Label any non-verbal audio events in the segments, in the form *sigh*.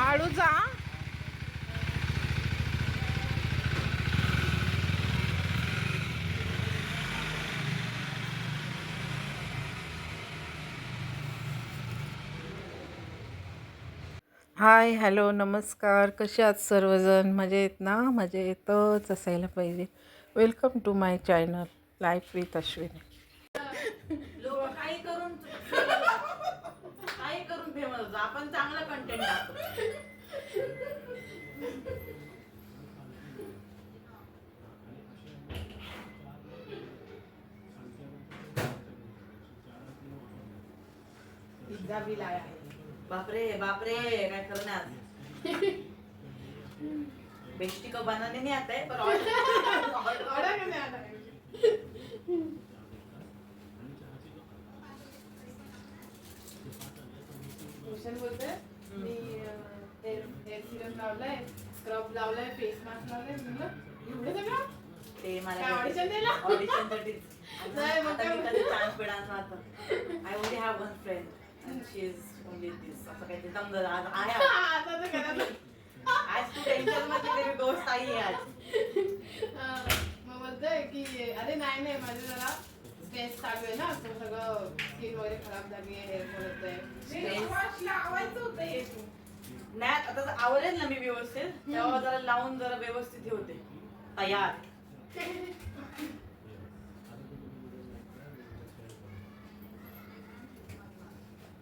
हळू जा. Hi hello नमस्कार. कसे आहात सर्वजण? मजा येत ना? मजा येतच असायला पाहिजे. Welcome to my channel life with Ashwini लोक काही करून काही करून फेमस. होतो आपण चांगला कंटेंट टाकतो पिझ्झा बिल आया बापरे बापरे काय आज. *laughs* बेस्टी को बनाने नहीं आता है पर ऑर्डर भूषण बोलतोय मी हेअर हेअर सिरम लावलाय स्क्रब लावलाय फेस मास्क लावलाय म्हणलं एवढं सगळं ते काय audition दिलं? ऑडिशनसाठी नाही, मग आता काय मी कधी आता शी इज ओनली दिस असं काही ते दमदर आज आहे *laughs* आज. आता तर करायचं आज तू टेन्शनमध्ये तेरी दोस्त आई आहे आज. हा, मग बोलतोय की अरे नाही नाही माझं जरा स्ट्रेस चालू आहे ना तर सगळं स्किन वगैरे खराब झाली आहे हेअर फॉल लावायचं होतं हे नाही आता तर आवरेल ना मी व्यवस्थित तेव्हा जरा लावून जरा व्यवस्थित हे होते. तयार. *laughs*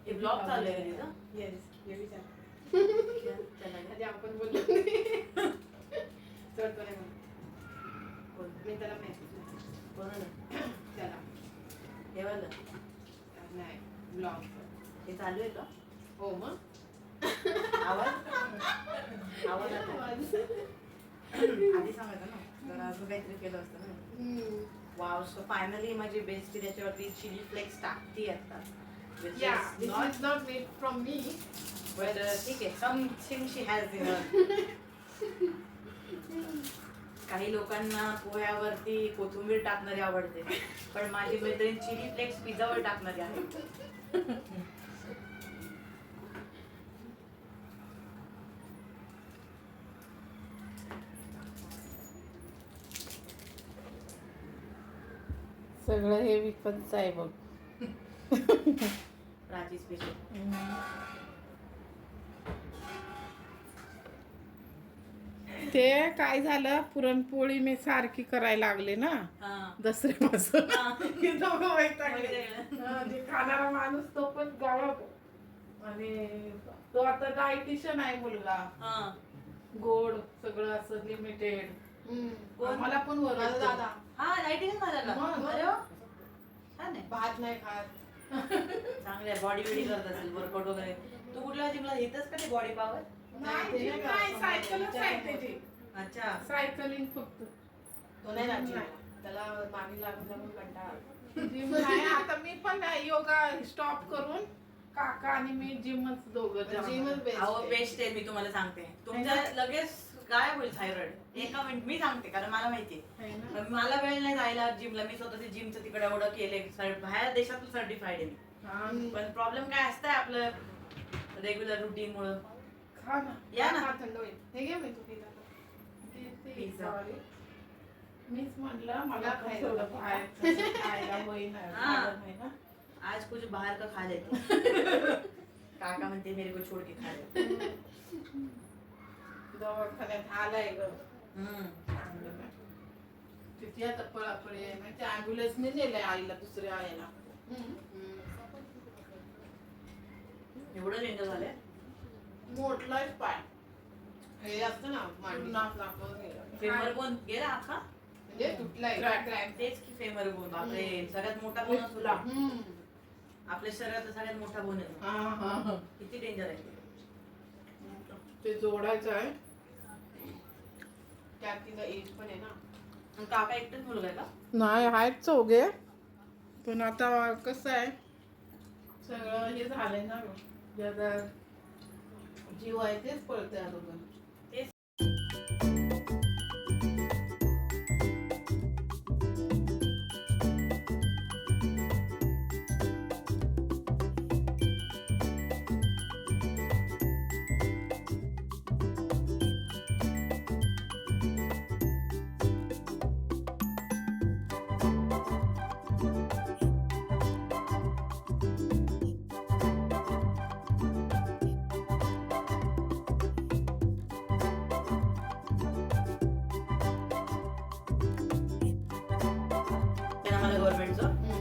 हे ब्लॉग चालू आहे तिथं? येस हे विचार चला. आधी आपण बोललो चढतो नाही म्हणून. बोल. मी त्याला मेसेज बोला ना. त्याला हे वालं. नाही ब्लॉग हे चालू आहे का हो मग आवाज आवाज *laughs* आता. आधी सांगायचं ना जरा असं काहीतरी केलं असतं ना. वाव सो फायनली माझी बेस्टी त्याच्यावरती चिली फ्लेक्स टाकती आता Which Yeah, is this not- is not made from me. but, uh, ठीक आहे समथिंग शी हॅज इन काही लोकांना पोह्यावरती कोथिंबीर टाकणारी आवडते. पण माझी मैत्रीण चिली फ्लेक्स पिझ्झावर टाकणारी आहे. सगळं हे विकतच आहे बघ. *laughs* स्पेशल ते काय झालं पुरणपोळी मी सारखी करायला लागले ना हा दसऱ्यापासून हा. हे दोघं वैतागले. वैतागले. हा, जे खाणारा माणूस तो पण गायब आणि तो आता डायटिशियन आहे मुलगा हा. गोड सगळं असं लिमिटेड. मला पण माझा वरडतो. दादा हा लाईटिंग झालं का मग. अरे वा. छान आहे भात नाही खात चांगले बॉडी बिडी करत असेल वर्कआउट वगैरे तू कुठल्या जिमला येतच का ते बॉडी पॉवर सायकलच आहे त्याची अच्छा सायकलिंग फक्त तो नाही. जिमला. त्याला मागे लागून लागून कंटाळा. जिम नाही आता मी पण योगा स्टॉप करून काका आणि मी जिमच दोघं जाऊ. जिमच बेस्ट अहो. बेस्ट आहे मी तुम्हाला सांगते तुमच्या लगेच काय होईल थायरॉइड एका मिनिट मी सांगते कारण मला माहिती ना? पण मला वेळ नाही जायला जिमला मी स्वतःचे जिमचं तिकडे एवढं केले बाहेर देशातून सर्टिफाईड आहे पण प्रॉब्लेम काय असतंय आपलं रेग्युलर रुटीन मुळे? या ना. थंड होईल. हे घे मी. मीच मला खायला खायला होईना आज कुछ बाहर का खा लेते. *laughs* काका म्हणते मेरे को छोड़ के खा ले. *laughs* दवाखान्यात आलाय ग. तिथे आता पळापळी आहे ना त्या ऍम्ब्युलन्सने नेलंय आईला दुसऱ्या आईला. एवढं डेंजर झालंय? मोठलाच पाय. हे असतं ना मांडी नाक दाखवून गेलं. फेमर बोन गेला आखा? म्हणजे तुटलाय. तेच की फेमर बोन बापरे सगळ्यात मोठा बोन तुला. आपल्या शरीरात सगळ्यात मोठा बोन आहे. किती डेंजर आहे. ते जोडायचं आहे. त्यात तिचा एज पण आहे ना. आणि काका एकटाच मुलगा आहे का? नाही आहेत चौघे. पण आता कसं आहे? सगळं हे झालंय ना. गं. जे आता जीव आहे तेच पळतंय अगोदर.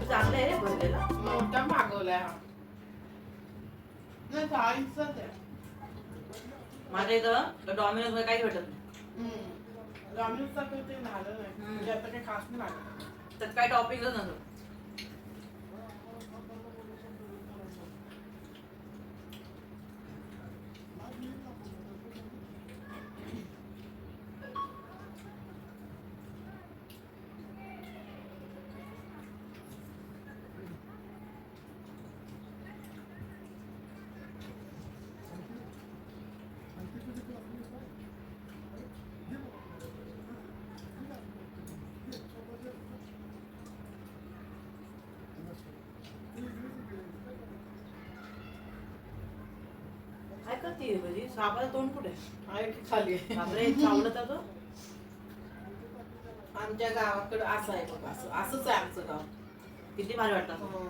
चांगलं आहे रे भरलेला. मोठा मागवलाय हा. नाही आहे. माझ्या इथं डॉमिनोजमध्ये काही भेटत नाही. डॉमिनोजचा तर ते झालं नाही. म्हणजे आता काही खास नाही लागत. त्यात काय टॉपिंगच नसतं करते म्हणजे सापाचं तोंड कुठे आहे की खाली आहे. बापरे चावलं तर तो आमच्या गावाकडे असं आहे बघ असं असंच आहे आमचं गाव किती भारी वाटतं हो.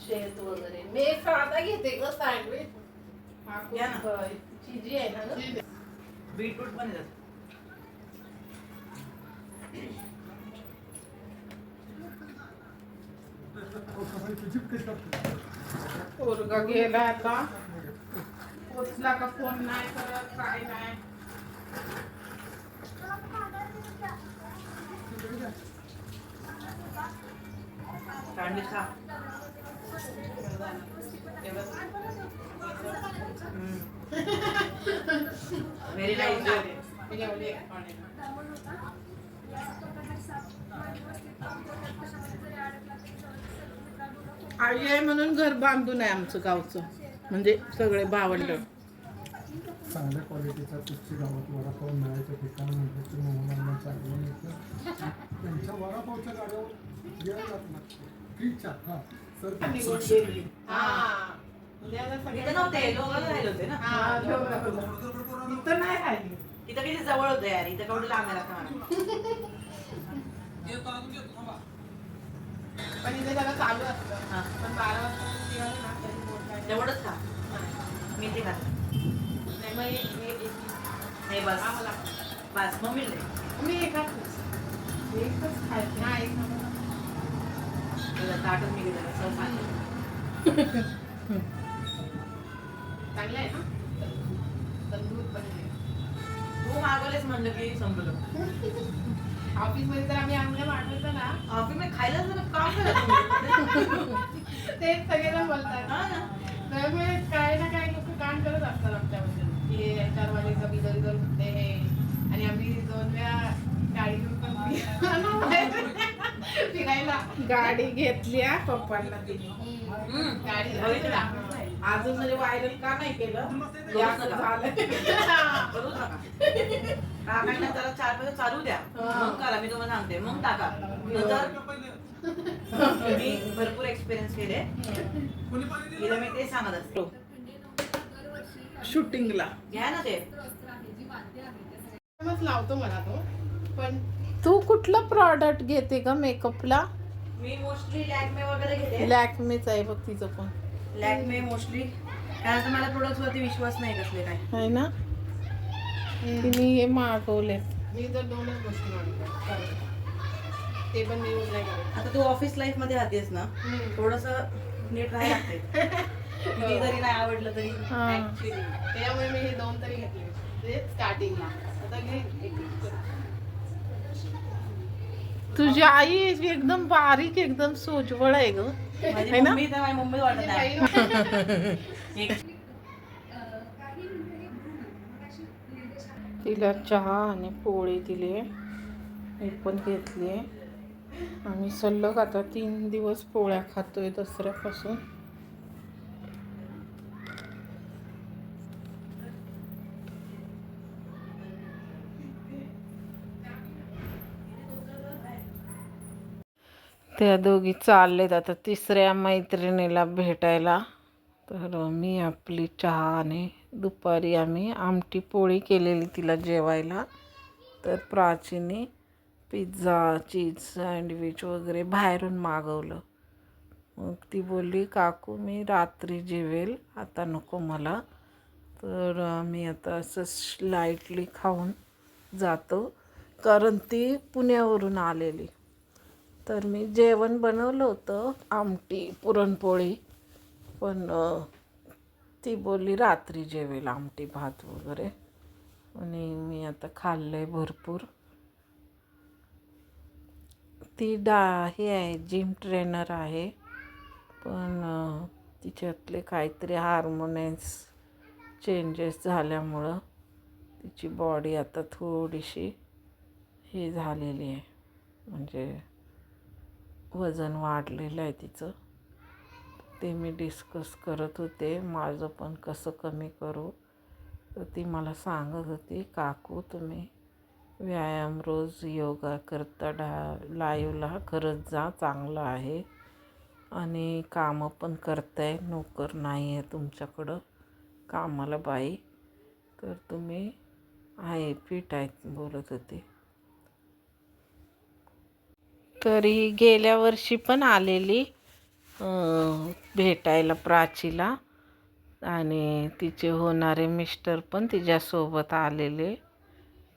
शेत वगैरे मी एक साधा घेते ग सँडविच हा खूप घ्या ना. चिजी आहे ना ग? बीटरूट पण येतात पोरगा गेला आता पोचला का फ़ोन नाही करत काय नाही। सँडविच खा। व्हेरी नाईस मी जेवली आहे आई आहे म्हणून घर बांधून आहे आमचं गावचं. म्हणजे सगळे भावंड चांगल्या क्वालिटीचा गावात वडापाव मिळायचं ठिकाण मोहनांना येतं. त्यांच्या वडापावच्या गाड्यावर यायला हां. सर. हा. म्हणजे इथं हा, किती जवळ होतं यार इथं केवढं लांब *laughs* पण इथे त्याला चालू असतं. हा. पण बारा वाजता निघालं ना तरी बोट काय- तेवढंच खा मी ते खात नाही, मग नाही बस. हा, मला. बस मम्मी दे मी एकाच एकच खायचे. हा एक नंबर. ताटच मी घेतलं सहज. चांगलं आहे ना? म्हणलं की संपलं. ऑफिसमध्ये तर आम्ही आणलं मागवतो ना. ऑफिसमध्ये खायला जरा काम करत *laughs* तेच सगळेजण बोलतात. हा ना. त्यामुळे काही ना काही लोक काम करत असतात आमच्याबद्दल की हे एचआर वाले कमी दर दर होते हे. आणि आम्ही दोन वेळा गाडी घेऊन पण फिर- *laughs* फिरायला. गाडी घेतली हा पप्पांना दिली. गाडी. अजून म्हणजे व्हायरल का नाही केलं? काकांना जरा चार पैसे चालू द्या. मग करा मी तुम्हाला सांगते. मग टाका. नंतर मी *laughs* भरपूर एक्सपिरियन्स केले. तिला मी ते सांगत असतो. शूटिंगला. घ्या ना ते. लावतो मला तो. पण तू कुठलं प्रॉडक्ट घेते का मेकअपला मी मोस्टली लॅकमे वगैरे घेते. लॅकमेच आहे बघ तिचं पण. लॅकमे मोस्टली कारण आता मला प्रोडक्ट वरती विश्वास नाही कसले काय. आहे ना? तिने हे मागवले. मी तर दोनच गोष्टी मागवल्या. ते पण मी नाही करत. आता तू ऑफिस लाईफमध्ये राहतेस ना थोडस नीट राहायला लागते *laughs* किती जरी नाही आवडलं तरी. हा. actually. त्यामुळे मी हे दोन तरी घेतले. ते स्टार्टिंगला आता घे एक. तुझी आई एकदम बारीक एकदम सोजवळ आहे ग. माझी है ना? मम्मी तर माझी मम्मी वाटत *laughs* एक- तिला चहा आणि पोळी दिली. मी पण घेतली. आम्ही सलग आता तीन दिवस पोळ्या खातोय दसऱ्यापासून. त्या दोघी चाललेत आता तिसऱ्या मैत्रिणीला भेटायला. तर मी आपली चहा आणि दुपारी आम्ही आमटी पोळी केलेली तिला जेवायला. तर प्राचीने पिझ्झा चीज सँडविच वगैरे बाहेरून मागवलं. मग ती बोलली काकू मी रात्री जेवेल आता नको मला. तर आम्ही आता असं लाईटली खाऊन जातो. कारण ती पुण्यावरून आलेली. तर मी जेवण बनवलं होतं आमटी पुरणपोळी. पण ती बोलली रात्री जेवेल आमटी भात वगैरे. आणि मी आता खाल्लं आहे भरपूर. ती डा हे आहे जिम ट्रेनर आहे. पण तिच्यातले काहीतरी हार्मोनेस चेंजेस झाल्यामुळं तिची बॉडी आता थोडीशी हे झालेली आहे. म्हणजे वजन वाढलेलं आहे तिचं. ते मी डिस्कस करत होते. माझं पण कसं कमी करू? तर ती मला सांगत होती काकू तुम्ही व्यायाम रोज योगा करता डा लाईवला करत जा चांगलं आहे. आणि कामं पण करताय नोकर नाही आहे तुमच्याकडं. कामाला बाई. तर तुम्ही आहे फिट आहेत बोलत होते. तरी गेल्या वर्षी पण आलेली भेटायला प्राचीला. आणि तिचे होणारे मिस्टर पण तिच्यासोबत आलेले.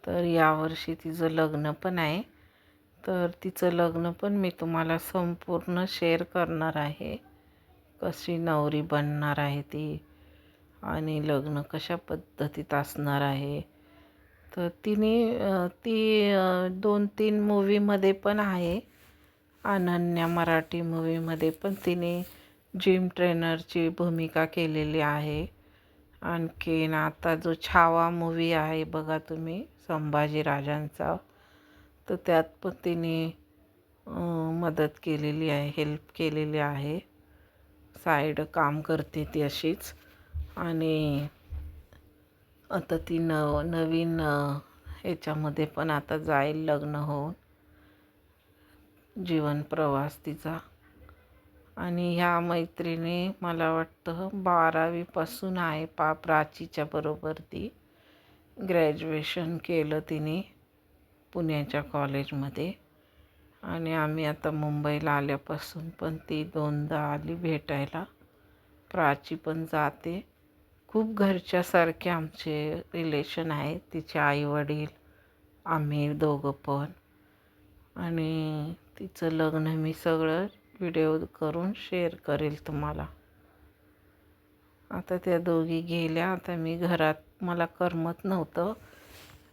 तर यावर्षी तिचं लग्न पण आहे. तर तिचं लग्न पण मी तुम्हाला संपूर्ण शेअर करणार आहे. कशी नवरी बनणार आहे ती आणि लग्न कशा पद्धतीत असणार आहे. तर तिने ती दोन तीन मूवीमध्ये पण आहे. अनन्या मराठी मूवीमध्ये पण तिने जिम ट्रेनरची भूमिका केलेली आहे. आणखीन आता जो छावा मूवी आहे बघा तुम्ही संभाजीराजांचा तर त्यात पण तिने मदत केलेली आहे हेल्प केलेली आहे. साईड काम करते ती अशीच. आणि आता ती नव नवीन ह्याच्यामध्ये पण आता जाईल लग्न होऊन. जीवन प्रवास तिचा. आणि ह्या मैत्रिणी मला वाटतं बारावीपासून आहे. पा प्राचीच्या बरोबर ती ग्रॅज्युएशन केलं तिने पुण्याच्या कॉलेजमध्ये आणि आम्ही आता मुंबईला आल्यापासून पण ती दोनदा आली भेटायला. प्राची पण जाते. खूप घरच्यासारखे आमचे रिलेशन आहे तिचे आईवडील आम्ही दोघं पण. आणि तिचं लग्न मी सगळं व्हिडिओ करून शेअर करेल तुम्हाला. आता त्या दोघी गेल्या. आता मी घरात मला करमत नव्हतं.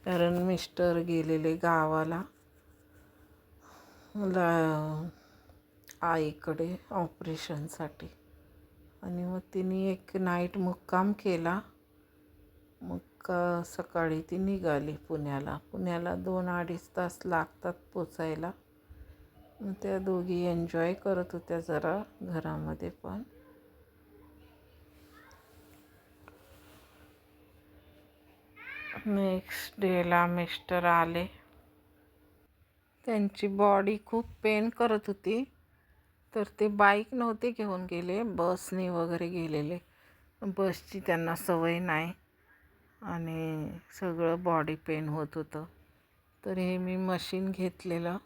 कारण मिस्टर गेलेले गावाला. मला आईकडे ऑपरेशनसाठी आणि मग तिने एक नाईट मुक्काम केला. मग का सकाळी ती निघाली पुण्याला. पुण्याला दोन अडीच तास लागतात पोचायला. त्या दोघी एन्जॉय करत होत्या जरा घरामध्ये पण. नेक्स्ट डेला मिस्टर आले. त्यांची बॉडी खूप पेन करत होती. तर ते बाईक नव्हते घेऊन गेले बसने वगैरे गेलेले. बसची त्यांना सवय नाही आणि सगळं बॉडी पेन होत होतं. तर हे मी मशीन घेतलेलं.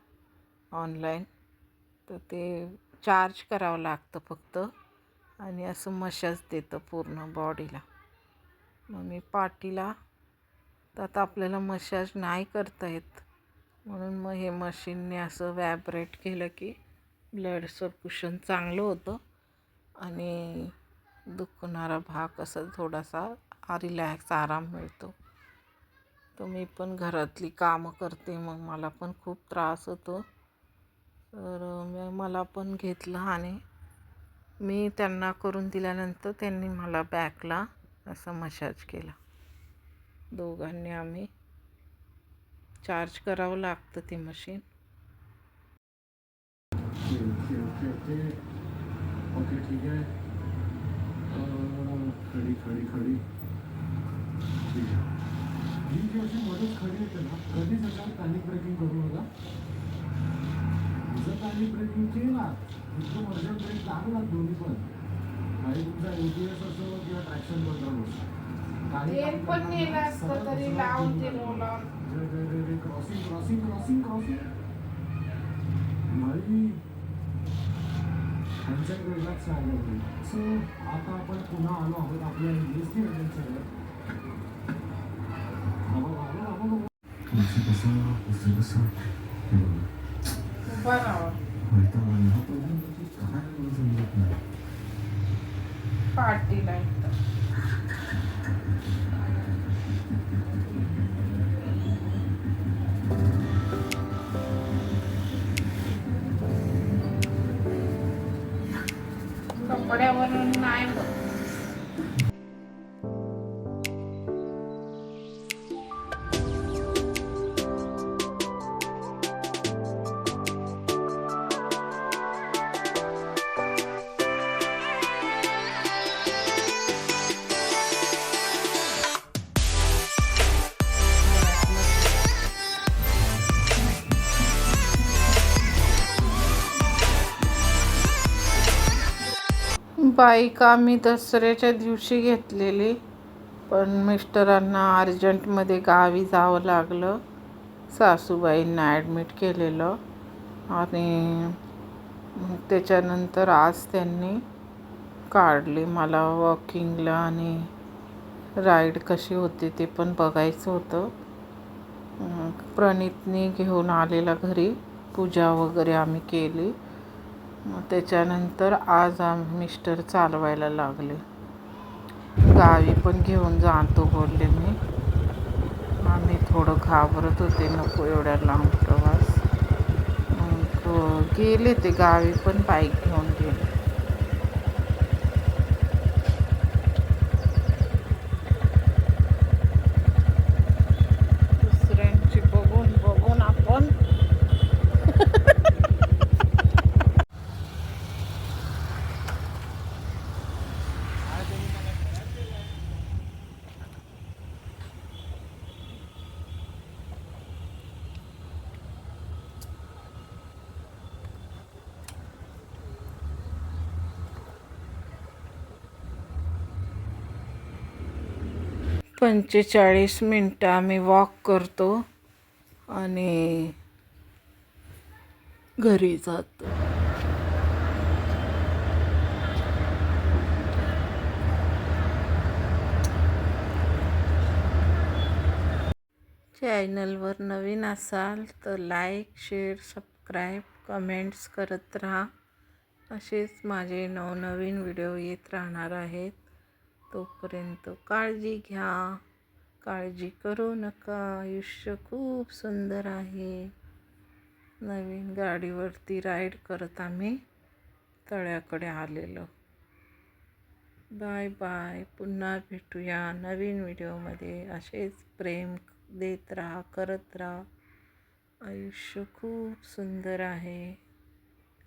ऑनलाईन. तर ते चार्ज करावं लागतं फक्त. आणि असं मशाज देतं पूर्ण बॉडीला. मग मी पाठीला तर आता आपल्याला मशाज नाही करता येत. म्हणून मग हे मशीनने असं वॅब्रेट केलं की ब्लड सर्क्युशन चांगलं होतं. आणि दुखणारा भाग असा थोडासा रिलॅक्स आराम मिळतो. तर मी पण घरातली कामं करते. मग मला पण खूप त्रास होतो. तर मला पण घेतलं आणि मी त्यांना करून दिल्यानंतर त्यांनी मला बॅकला असं मसाज केला. दोघांनी आम्ही चार्ज करावं लागतं ती मशीन ओके ठीक आहे. खडी खडी खडी. ठीक आहे. ही जी अशी मदत खडी येते ना कधीच अशा पॅनिक ब्रेकिंग करू नका जर पॅनिक ब्रेकिंग केली ना एकदम अर्जंट ब्रेक लागला दोन्ही पण. काही तुमचा ए टी एस असो किंवा ट्रॅक्शन कंट्रोल असो. काही तेल पण नेलं असतं तरी लावून ते रोला क्रॉसिंग क्रॉसिंग क्रॉसिंग क्रॉसिंग नाही. त्यांच्या वेगळाच होतं सो आता आपण पुन्हा आलो आहोत आपल्या एस टी उसे कसा उसे कसा? हे बघा उभा राहा वैताग बाईक आम्ही दसऱ्याच्या दिवशी घेतलेली पण मिस्टरांना अर्जंटमध्ये गावी जावं लागलं. सासूबाईंना ॲडमिट केलेलं आणि त्याच्यानंतर आज त्यांनी काढली मला वॉकिंगला आणि राईड कशी होते ते पण बघायचं होतं. प्रणितनी घेऊन आलेला घरी पूजा वगैरे आम्ही केली. मग त्याच्यानंतर आज आम्ही मिस्टर चालवायला लागले. गावी पण घेऊन जातो बोलले मी. आम्ही थोडं घाबरत होते नको एवढ्या लांब प्रवास. मग गेले ते गावी पण बाईक घेऊन गेले. पंचेचाळीस मिनटं आम्ही वॉक करतो आणि घरी जातो. चॅनलवर नवीन असाल तर लाईक शेअर सबस्क्राईब कमेंट्स करत राहा. असेच माझे नवनवीन व्हिडिओ येत राहणार आहेत. तोपर्यंत काळजी घ्या. काळजी करू नका. आयुष्य खूप सुंदर आहे. नवीन गाडीवरती राईड करत आम्ही तळ्याकडे आलेलो. Bye bye. पुन्हा भेटूया नवीन व्हिडिओमध्ये. असेच प्रेम देत राहा करत राहा. आयुष्य खूप सुंदर आहे.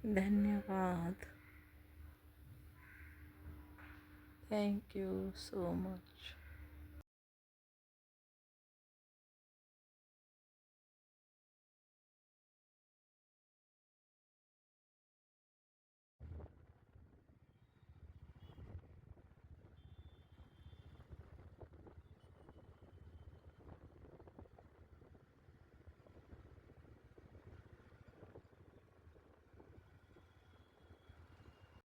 धन्यवाद. Thank you so much